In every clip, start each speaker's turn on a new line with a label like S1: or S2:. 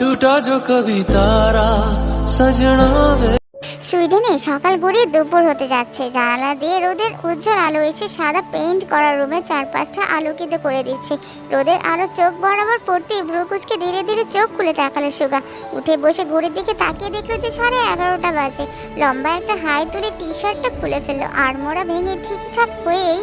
S1: টুটা জো কবি তারা সজনা
S2: সুইডেনে সকাল গড়িয়ে দুপুর হতে যাচ্ছে। জানালা দিয়ে রোদের উজ্জ্বল আলো এসে সাদা পেইন্ট করা রুমের চারপাশটা আলোকিত করে দিচ্ছে। রোদের আলো চোখ বরাবর পড়তে ব্রুকুচকে ধীরে ধীরে চোখ খুলে তাকালো সুগা। উঠে বসে ঘড়ির দিকে তাকিয়ে দেখল যে সাড়ে এগারোটা বাজে। লম্বা একটা হাই তুলে টি শার্টটা খুলে ফেলল। আর মোড়া ভেঙে ঠিকঠাক হয়েই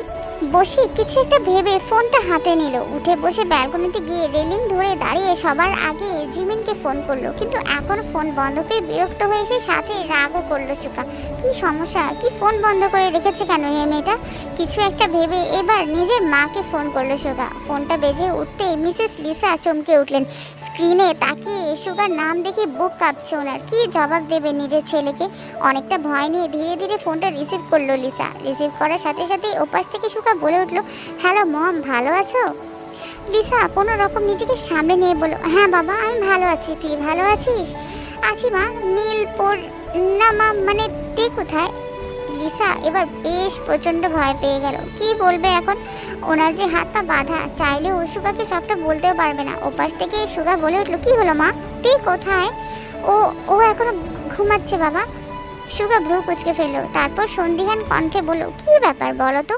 S2: বসে কিছু একটা ভেবে ফোনটা হাতে নিল। উঠে বসে ব্যালকনিতে গিয়ে রেলিং ধরে দাঁড়িয়ে সবার আগে জিমিনকে ফোন করল। কিন্তু এখন ফোন বন্ধ পেয়ে বিরক্ত হয়ে সে সাথে রাগও করল সুকা কি সমস্যা? কি ফোন বন্ধ করে রেখেছে কেন এই মেয়েটা? কিছু একটা ভেবে এবার নিজের মাকে ফোন করল সুগা ফোনটা বেজে উঠতে মিসেস লিসা চমকে উঠলেন। স্ক্রিনে তাকিয়ে সুগার নাম দেখে বুক কাঁপছে ওনার। কি জবাব দেবে নিজের ছেলেকে? অনেকটা ভয় নিয়ে ধীরে ধীরে ফোনটা রিসিভ করল লিসা। রিসিভ করার সাথে সাথে ওপাশ থেকে সুগা বলে উঠল, হ্যালো মম, ভালো আছো? লিসা কোনো রকম নিজেকে সামনে নিয়ে বলল হ্যাঁ বাবা, আমি ভালো আছি। তুই ভালো আছিস? আছি মা নীলপুর, না মা মানে তুই কোথায়? লিসা এবার বেশ প্রচণ্ড ভয় পেয়ে গেল। কি বলবে এখন? ওনার যে হাত পা বাঁধা, চাইলে ও সুগাকে সবটা বলতেও পারবে না। ওপাশ থেকে সুগা বলে উঠল, কি হলো মা? তুই কোথায়? ও ও এখনও ঘুমাচ্ছে বাবা। সুগা ভ্রু কুচকে ফেলল। তারপর সন্ধিহান কণ্ঠে বলল, কি ব্যাপার বলো তো?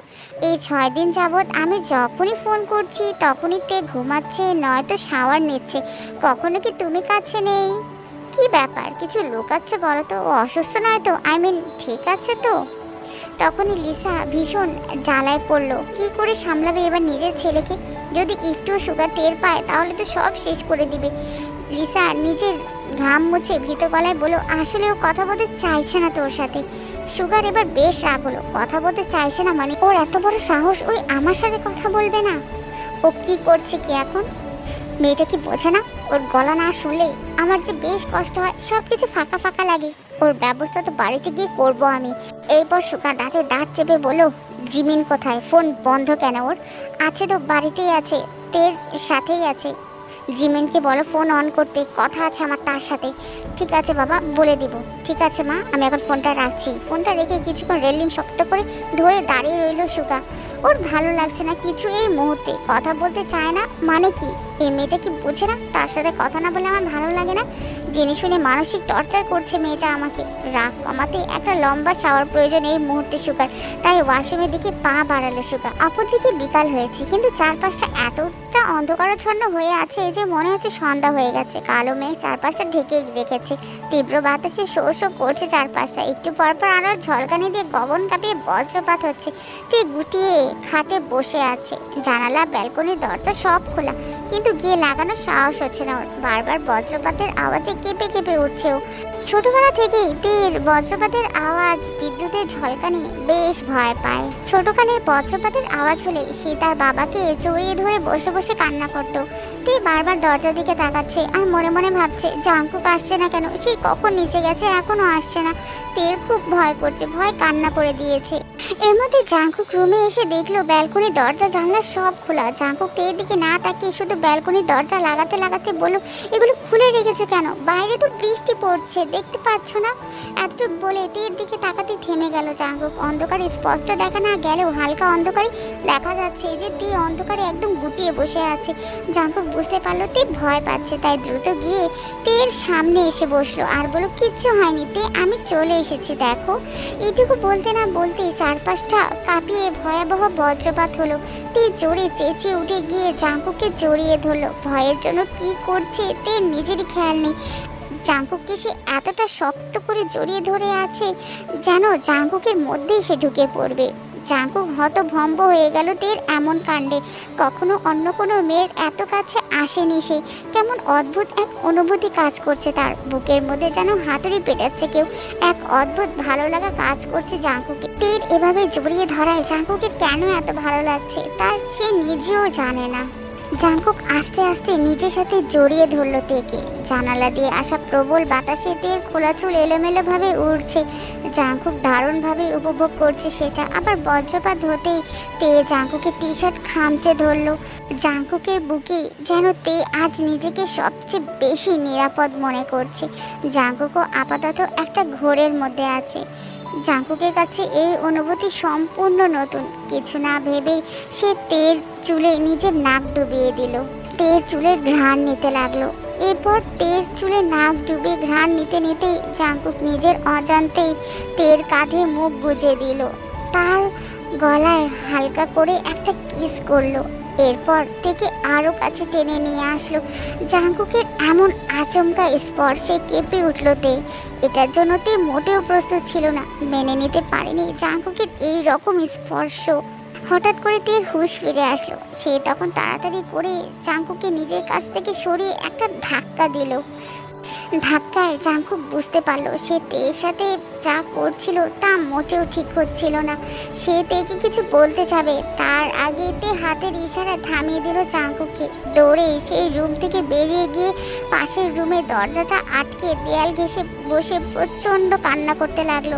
S2: এই ছয় দিন যাবৎ আমি যখনই ফোন করছি, তখনই তে ঘুমাচ্ছে, নয়তো শাওয়ার নিচ্ছে। কখনো কি তুমি কাছে নেই? কি ব্যাপার? কিছু লোকাচ্ছে বলো তো? অসুস্থ নয় তো? আই মিন ঠিক আছে তো? তখনই লিসা ভীষণ জ্বালায় পড়ল। কি করে সামলাবে এবার নিজের ছেলেকে? যদি একটু সুগার টের পায়, তাহলে তো সব শেষ করে দিবে। লিসা নিজের ঘাম মুছে ভীত গলায় বলল, আসলে ও কথা বলতে চাইছে না তোর সাথে। সুগার এবার বেশ রাগ হলো। কথা বলতে চাইছে না মানে ওর এত বড় সাহস ওই আমার সাথে কথা বলবে না। ও কি করছে কি এখন? মেয়েটা কি বোঝে না? ওর গলা না শুনলে আমার যে বেশ কষ্ট হয় সব কিছু ফাঁকা ফাঁকা লাগে। ওর ব্যবস্থা তো বাড়িতে গিয়ে করব আমি। এরপর সুকা দাঁতে দাঁত চেপে বলো জিমিন কোথায়? ফোন বন্ধ কেন ওর? আছে তো, বাড়িতেই আছে। তের সাথেই আছে। জিমিনকে বলো ফোন অন করতে, কথা আছে আমার তার সাথে। ঠিক আছে বাবা, বলে দিব। ঠিক আছে মা, আমি এখন ফোনটা রাখছি। ফোনটা রেখে কিছুক্ষণ রেলিং শক্ত করে ধরে দাঁড়িয়ে রইল সুগা ওর ভালো লাগছে না কিছু এই মুহূর্তে। কথা বলতে চায় না মানে কি? এই মেয়েটা কি বুঝে না? তার সাথে কথা না বলে আমার ভালো লাগে না। জেনে শুনে মানসিক টর্চার করছে মেয়েটা আমাকে। রাগ কমাতে একটা লম্বা শাওয়ার প্রয়োজন এই মুহূর্তে সুগার তাই ওয়াশরুমের দিকে পা বাড়ালো সুগা অপরদিকে বিকাল হয়েছে, কিন্তু চারপাশটা এতটা অন্ধকারাচ্ছন্ন হয়ে আছে যে মনে হচ্ছে সন্ধ্যা হয়ে গেছে। কালো মেঘ চারপাশটা ঢেকে রেখেছে। তীব্র বাতাসে শো শো করছে চারপাশটা। একটু পর পর আরও ঝলকানি দিয়ে গগন কাঁপিয়ে বজ্রপাত হচ্ছে। তুই গুটিয়ে খাটে বসে আছে। জানালা ব্যালকনির দরজা সব খোলা। কিন্তু গিয়ে লাগানোর সাহস হচ্ছে না বারবার বজ্রপাতের আওয়াজে কেঁপে কেঁপে উঠছে ও। ছোটবেলা থেকেই তীর বজ্রপাতের আওয়াজ বিদ্যুতের ঝলকানি বেশ ভয় পায়। ছোটকালে বজ্রপাতের আওয়াজ হলে সে তার বাবাকে জড়িয়ে ধরে বসে বসে কান্না করত। তে বারবার দরজার দিকে তাকাচ্ছে আর মনে মনে ভাবছে জাঙ্কুক আসছে না কেন? সেই কখন নিচে গেছে? এখনও আসছে না। তের খুব ভয় করছে, ভয় কান্না করে দিয়েছে। এর মধ্যে জাঙ্কুক রুমে এসে দেখল ব্যালকনির দরজা জানলা সব খোলা। জাঙ্কুক তের দিকে না তাকিয়ে শুধু ব্যালকনির দরজা লাগাতে লাগাতে বলল, এগুলো খুলে রেখেছে কেন? বাইরে তো বৃষ্টি পড়ছে। দেখতে পাচ্ছ না? এতটুকু বলে তের দিকে তাকাতে থেমে গেল জাঙ্কুক অন্ধকারে স্পষ্ট দেখা না গেলেও হালকা অন্ধকারে দেখা যাচ্ছে। যে তে অন্ধকারে একদম গুটিয়ে বসে আছে। জাঙ্কুক বুঝতে পারল তে ভয় পাচ্ছে, তাই দ্রুত গিয়ে তের সামনে এসে বসল। আর বলল কিচ্ছু হয়নি তে, আমি চলে এসেছি, দেখো। এটুকু বলতে না বলতে চারপাশটা কাঁপিয়ে ভয়াবহ বজ্রপাত হলো। তে জোরে চেঁচিয়ে উঠে গিয়ে জাঙ্কুককে জড়িয়ে ধরলো। ভয়ের জন্য কি করছে তে, নিজেরই খেয়াল নেই। জাঙ্কুককে সে এতটা শক্ত করে জড়িয়ে ধরে আছে যেন জাঙ্কুকের মধ্যেই সে ঢুকে পড়বে। জাঙ্কুক হতভম্ব হয়ে গেল তের এমন কাণ্ডে। কখনো অন্য কোনো মেয়ের এত কাছে আসেনি সে। কেমন অদ্ভুত এক অনুভূতি কাজ করছে তার। বুকের মধ্যে যেন হাতুড়ি পেটাচ্ছে কেউ। এক অদ্ভুত ভালো লাগা কাজ করছে জাঙ্কুকে। তীর এভাবে জড়িয়ে ধরায় জাঙ্কুকে কেন এত ভালো লাগছে তা সে নিজেও জানে না। জাঙ্কুক আস্তে আস্তে নিজের সাথে জড়িয়ে ধরলো তেকে। জানালা দিয়ে আসা প্রবল বাতাসে তের খোলা চুল এলোমেলো ভাবে উড়ছে। জাঙ্কুক দারুণভাবে উপভোগ করছে সেটা। আবার বজ্রপাত হতেই তে জাঙ্কুকে টি শার্ট খামচে ধরলো। জাঙ্কুকের বুকে যেন তে আজ নিজেকে সবচেয়ে বেশি নিরাপদ মনে করছে। জাঙ্কুকও আপাতত একটা ঘোরের মধ্যে আছে। জাঙ্কুকের কাছে এই অনুভূতি সম্পূর্ণ নতুন। কিছু না ভেবে সে তের চুলে নিজের নাক ডুবিয়ে দিল। তের চুলের ঘ্রাণ নিতে লাগল। এরপর তের চুলে নাক ডুবে ঘ্রাণ নিতে নিতেই জাঙ্কুক নিজের অজান্তেই তের কাঁধে মুখ গুজে দিল। তার গলায় হালকা করে একটা কিস করল। এরপর থেকে আরও কাছে টেনে নিয়ে আসলো। জাঙ্কুকের এমন আচমকা স্পর্শে কেঁপে উঠল তে। এটার জন্য তে মোটেও প্রস্তুত ছিল না। মেনে নিতে পারেনি জাঙ্কুকের এই রকম স্পর্শ। হঠাৎ করে তের হুশ ফিরে আসলো। সে তখন তাড়াতাড়ি করে চাঙ্কুকে নিজের কাছ থেকে সরিয়ে একটা ধাক্কা দিল। ধাক্কায় জাঙ্কুক বুঝতে পারল সে তের সাথে যা করছিল তা মোটেও ঠিক হচ্ছিল না। সে তেকে কিছু বলতে যাবে। তার আগে তে হাতের ইশারা থামিয়ে দিল চাঙ্কুকে দৌড়ে সেই রুম থেকে বেরিয়ে গিয়ে পাশের রুমের দরজাটা আটকে দেয়াল ঘেঁষে বসে প্রচণ্ড কান্না করতে লাগল।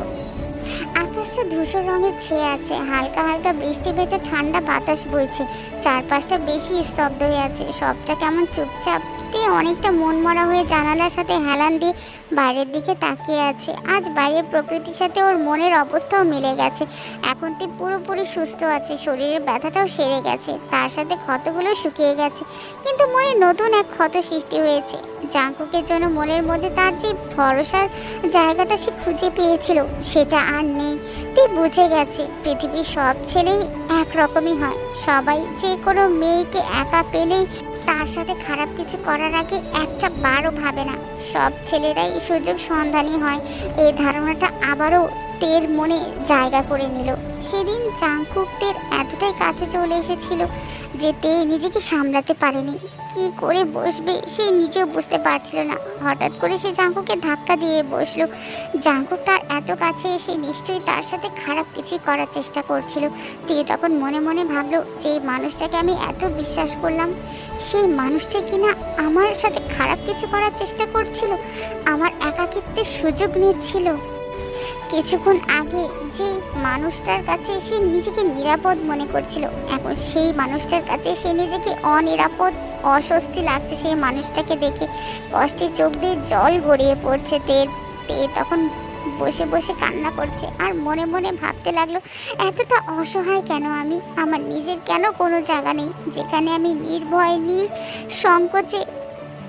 S2: আকাশটা ধূসর রঙের ছেয়ে আছে। হালকা হালকা বৃষ্টি ভেজে ঠান্ডা বাতাস বইছে। চারপাশটা বেশি স্তব্ধ হয়ে আছে। সবটা কেমন চুপচাপ তে অনেকটা মন মরা হয়ে জানালার সাথে হেলান দিয়ে বাইরের দিকে তাকিয়ে আছে। আজ বাইরের প্রকৃতির সাথে ওর মনের অবস্থাও মিলে গেছে। এখন তে পুরোপুরি সুস্থ আছে, শরীরের ব্যথাটাও সেরে গেছে, তার সাথে ক্ষতগুলো শুকিয়ে গেছে। কিন্তু মনে নতুন এক ক্ষত সৃষ্টি হয়েছে। জাঙ্কুকের জন্য মনের মধ্যে তার যে ভরসার জায়গাটা সে খুঁজে পেয়েছিল, সেটা আর নেই। তে বুঝে গেছে, পৃথিবীর সব ছেলেই একরকমই হয়। সবাই যে কোনো মেয়েকে একা পেলেই তার সাথে খারাপ কিছু করার আগে একটা বারও ভাবে না। সব ছেলেরাই সুযোগ সন্ধানী হয়। এই ধারণাটা আবারও তের মনে জায়গা করে নিল। সেদিন জাংকুকদের এতটাই কাছে চলে এসেছিল যে তে নিজেকে সামলাতে পারেনি। কি করে বসবে সে নিজেও বুঝতে পারছিল না। হঠাৎ করে সে জাঙ্কুকে ধাক্কা দিয়ে বসল। জাঙ্কুক তার এত কাছে এসে নিশ্চয়ই তার সাথে খারাপ কিছুই করার চেষ্টা করছিল। তে তখন মনে মনে ভাবলো যে মানুষটাকে আমি এত বিশ্বাস করলাম। সেই মানুষটা কিনা আমার সাথে খারাপ কিছু করার চেষ্টা করছিল, আমার একাকিত্বের সুযোগ নিচ্ছিল। কিছুক্ষণ আগে যে মানুষটার কাছে সে নিজেকে নিরাপদ মনে করছিল, এখন সেই মানুষটার কাছে সে নিজেকে অনিরাপদ, অস্বস্তি লাগছে। সেই মানুষটাকে দেখে কষ্টে চোখ দিয়ে জল গড়িয়ে পড়ছে। তের তে তখন বসে বসে কান্না করছে আর মনে মনে ভাবতে লাগল, এতটা অসহায় কেন আমি? আমার নিজের কেন কোনো জায়গা নেই? যেখানে আমি নির্ভয় নির সংকোচে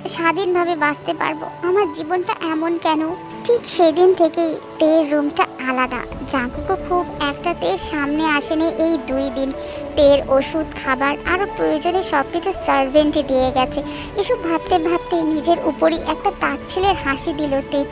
S2: স্বাধীনভাবে বাঁচতে পারব? আমার জীবনটা এমন কেন? ঠিক সেদিন থেকেই তের রুমটা আলাদা। জাঙ্কুকও খুব একটা তের সামনে আসেনি এই দুই দিন। তের ওষুধ, খাবার, আরও প্রয়োজনে সব কিছু সার্ভেন্টই দিয়ে গেছে। এসব ভাবতে ভাবতে নিজের উপরই একটা তাচ্ছিলের হাসি দিল তে।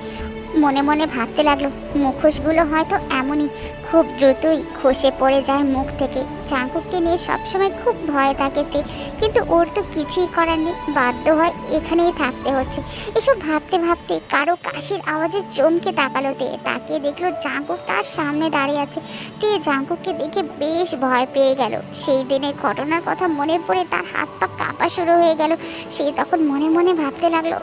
S2: মনে মনে ভাবতে লাগল, মুখোশগুলো হয়তো এমনই, খুব দ্রুতই খসে পড়ে যায় মুখ থেকে। চাঙ্কুককে নিয়ে সবসময় খুব ভয় থাকে তে, কিন্তু ওর তো কিছুই করার নেই, বাধ্য হয় এখানেই থাকতে হচ্ছে। এসব ভাবতে ভাবতে কারও কাশির আওয়াজে চমকে তাকালো তে, তাকিয়ে দেখল জাঙ্কুক তার সামনে দাঁড়িয়ে আছে। তে জাঙ্কুককে দেখে বেশ ভয় পেয়ে গেল। সেই দিনের ঘটনার কথা মনে পড়ে তার হাত পা কাঁপা শুরু হয়ে গেল। সে তখন মনে মনে ভাবতে লাগল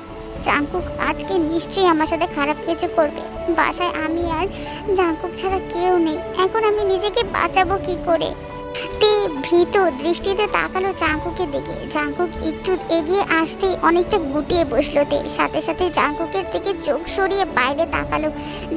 S2: জাঙ্কুক আজকে নিশ্চয়ই আমার সাথে খারাপ কিছু করবে। বাসায় আমি আর জাঙ্কুক ছাড়া কেউ নেই। এখন আমি নিজেকে বাঁচাবো কি করে? তে ভীত দৃষ্টিতে তাকালো জাঙ্কুকে দেখে জাঙ্কুক একটু এগিয়ে আসতেই অনেকটা গুটিয়ে বসল তে। সাথে সাথে জাঙ্কুকের থেকে চোখ সরিয়ে বাইরে তাকালো।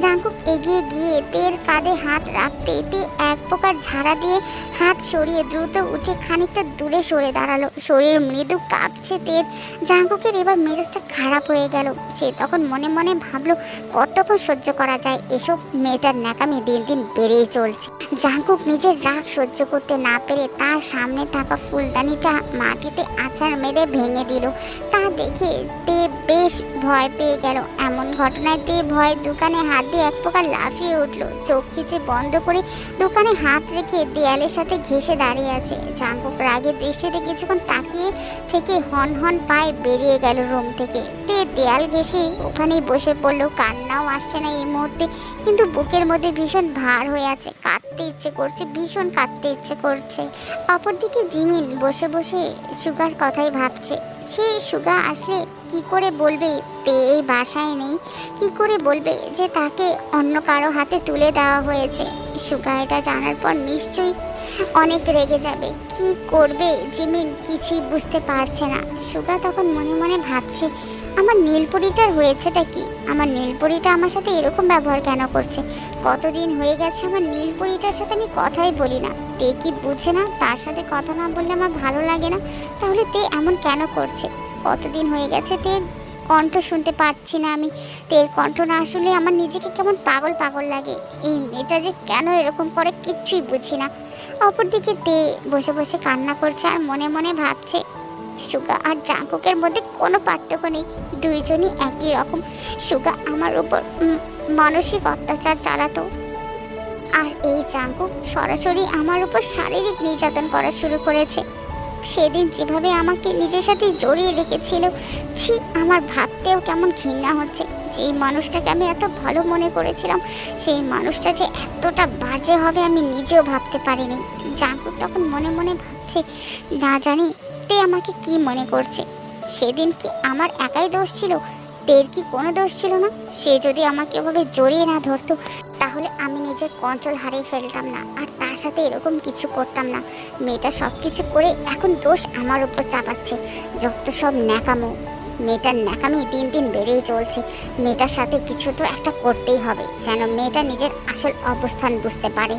S2: জাঙ্কুক এগিয়ে গিয়ে তের কাঁধে হাত রাখতে তে এক প্রকার ঝাড়া দিয়ে হাত সরিয়ে দ্রুত উঠে খানিকটা দূরে সরে দাঁড়াল। শরীর মৃদু কাঁপছে তের জাঙ্কুকের এবার মেজাজটা খারাপ হয়ে গেল। সে তখন মনে মনে ভাবলো, কতক্ষণ সহ্য করা যায়? এসব মেয়েটার ন্যাকামি দিন দিন বেড়েই চলছে। জাঙ্কুক নিজের রাগ সহ্য করতে না পেরে তার সামনে থাকা ফুলদানিটা মাটিতে আছাড় মেরে ভেঙে দিল। তা দেখে তে বেশ ভয় পেয়ে গেল। এমন ঘটনায় তে ভয় দোকানে হাত দিয়ে এক প্রকার লাফিয়ে উঠল। চোখ খিচে বন্ধ করে দোকানে হাত রেখে দেয়ালের সাথে ঘেসে দাঁড়িয়ে আছে। জাঙ্কুক রাগের দৃষ্টিতে কিছুক্ষণ তাকিয়ে থেকে হন হন পায়ে বেরিয়ে গেল রুম থেকে। তে দেয়াল ঘেসে ওখানেই বসে পড়ল। কান্নাও আসছে না এই মুহূর্তে, কিন্তু বুকের মধ্যে ভীষণ ভার হয়ে আছে। কাঁদতে ইচ্ছে করছে, ভীষণ কাঁদতে ইচ্ছে করছে। অপরদিকে জিমিন বসে বসে সুগার কথাই ভাবছে। সে সুগা আসলে কি করে বলবে তে এই বাসায় নেই? কি করে বলবে যে তাকে অন্য কারও হাতে তুলে দেওয়া হয়েছে? সুগা এটা জানার পর নিশ্চয়ই অনেক রেগে যাবে। কি করবে জিমিন কিছুই বুঝতে পারছে না। সুগা তখন মনে মনে ভাবছে আমার নীলপরিটার হয়েছেটা কি? আমার নীলপরিটা আমার সাথে এরকম ব্যবহার কেন করছে? কতদিন হয়ে গেছে আমার নীলপরিটার সাথে আমি কথাই বলি না। তে কি বুঝে না? তার সাথে কথা না বললে আমার ভালো লাগে না। তাহলে তে এমন কেন করছে? কতদিন হয়ে গেছে তে কণ্ঠ শুনতে পাচ্ছি না আমি। তের কণ্ঠ না আসলে আমার নিজেকে কেমন পাগল পাগল লাগে। এই মেয়েটা যে কেন এরকম করে কিচ্ছুই বুঝি না। অপরদিকে তে বসে বসে কান্না করছে আর মনে মনে ভাবছে সুগা আর জাঙ্কুকের মধ্যে কোনো পার্থক্য নেই। দুইজনই একই রকম। সুগা আমার উপর মানসিক অত্যাচার চালাতো। আর এই জাঙ্কুক সরাসরি আমার উপর শারীরিক নির্যাতন করা শুরু করেছে। সেদিন যেভাবে আমাকে নিজের সাথে জড়িয়ে রেখেছিল, ছি, আমার ভাবতেও কেমন ঘৃণা হচ্ছে। যেই মানুষটাকে আমি এত ভালো মনে করেছিলাম, সেই মানুষটা যে এতটা বাজে হবে আমি নিজেও ভাবতে পারিনি। জাঙ্কুক তখন মনে মনে ভাবছে, না জানি তে আমাকে কি মনে করছে? সেদিন কি আমার একাই দোষ ছিল? তের কি কোনো দোষ ছিল না? সে যদি আমাকে এভাবে জড়িয়ে না ধরতো, তাহলে আমি নিজের কন্ট্রোল হারিয়ে ফেলতাম না। আর তার সাথে এরকম কিছু করতাম না। মেয়েটা সব কিছু করে এখন দোষ আমার উপর চাপাচ্ছে। যত সব ন্যাকামো, মেয়েটার ন্যাকামি দিন দিন বেড়েই চলছে। মেয়েটার সাথে কিছু তো একটা করতেই হবে, যেন মেয়েটা নিজের আসল অবস্থান বুঝতে পারে।